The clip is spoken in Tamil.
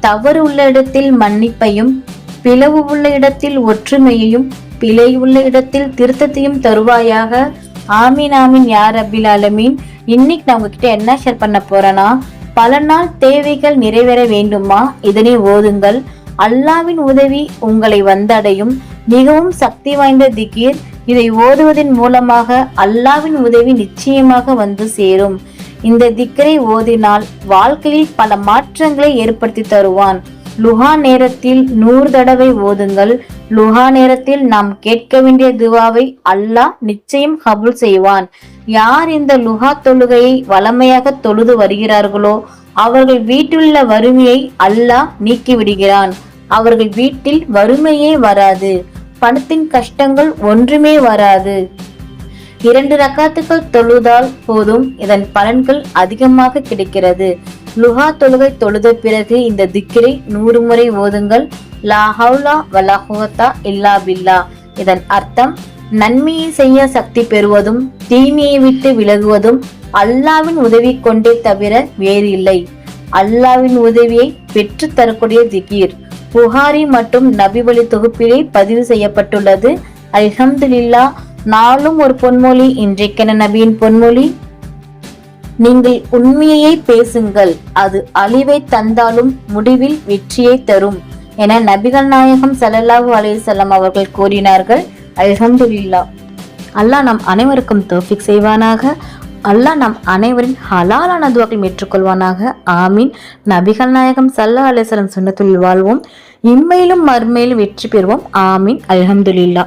தவறு உள்ள இடத்தில் மன்னிப்பையும் பிளவு உள்ள இடத்தில் ஒற்றுமையையும் பிழை உள்ள இடத்தில் திருத்தத்தையும் தருவாயாக. ஆமீன் ஆமீன். யார் அபில் ஆலமீன். இன்னைக்கு நான் உங்ககிட்ட என்ன ஷேர் பண்ண போறேன்னா பல நாள் தேவைகள் நிறைவேற வேண்டுமா? இதனை ஓதுங்கள். அல்லாவின் உதவி உங்களை வந்தடையும். மிகவும் சக்தி வாய்ந்த திகீர். இதை ஓதுவதன் மூலமாக அல்லாவின் உதவி நிச்சயமாக வந்து சேரும். இந்த திக்கரை ஓதினால் வாழ்க்கையில் பல மாற்றங்களை ஏற்படுத்தி தருவான். லுஹா நேரத்தில் நூறு தடவை ஓதுங்கள். லுஹா நேரத்தில் நாம் கேட்க வேண்டிய துவாவை அல்லாஹ் நிச்சயம் கபுல் செய்வான். யார் இந்த லுஹா தொழுகையை வளமையாக தொழுது வருகிறார்களோ அவர்கள் வீட்டிலுள்ள வறுமையை அல்லாஹ் நீக்கிவிடுகிறான் அவர்கள் வீட்டில் வறுமையே வராது. பணத்தின் கஷ்டங்கள் ஒன்றுமே வராது. இரண்டு ரக்காத்துக்கள் தொழுதால் போதும். இதன் பலன்கள் அதிகமாக கிடைக்கிறது. லுஹா தொழுகை தொழுத பிறகு இந்த திக்கிரை நூறு முறை ஓதுங்கள். லா ஹவுலா வலா இல்லா பில்லா. இதன் அர்த்தம் நன்மையை செய்ய சக்தி பெறுவதும் தீமையை விட்டு விலகுவதும் அல்லாவின் உதவி கொண்டே தவிர வேறு இல்லை. அல்லாவின் உதவியை பெற்று தரக்கூடிய திகீர். புகாரி மற்றும் நபிவழி தொகுப்பிலே பதிவு செய்யப்பட்டுள்ளது. அல்ஹம்துலில்லா நாளும் ஒரு பொன்மொழி இன்றைக்கென நபியின் பொன்மொழி. நீங்கள் உண்மையை பேசுங்கள் அது அழிவை தந்தாலும் முடிவில் வெற்றியை தரும் என நபிகள் நாயகம் சல்லல்லாஹு அலையம் அவர்கள் கூறினார்கள். அல்ஹம்துல்லா அல்லாஹ் நம் அனைவருக்கும் தோஃபிக் செய்வானாக. அல்லாஹ் நம் அனைவரின் ஹலாலான துவாக்கள் ஏற்றுக்கொள்வானாக. ஆமீன். நபிகள் நாயகம் சல்லா அலிஸ்லம் சுண்ணத்துள் வாழ்வோம். இம்மையிலும் மறுமையிலும் வெற்றி பெறுவோம். ஆமீன். அல்ஹம்துலில்லா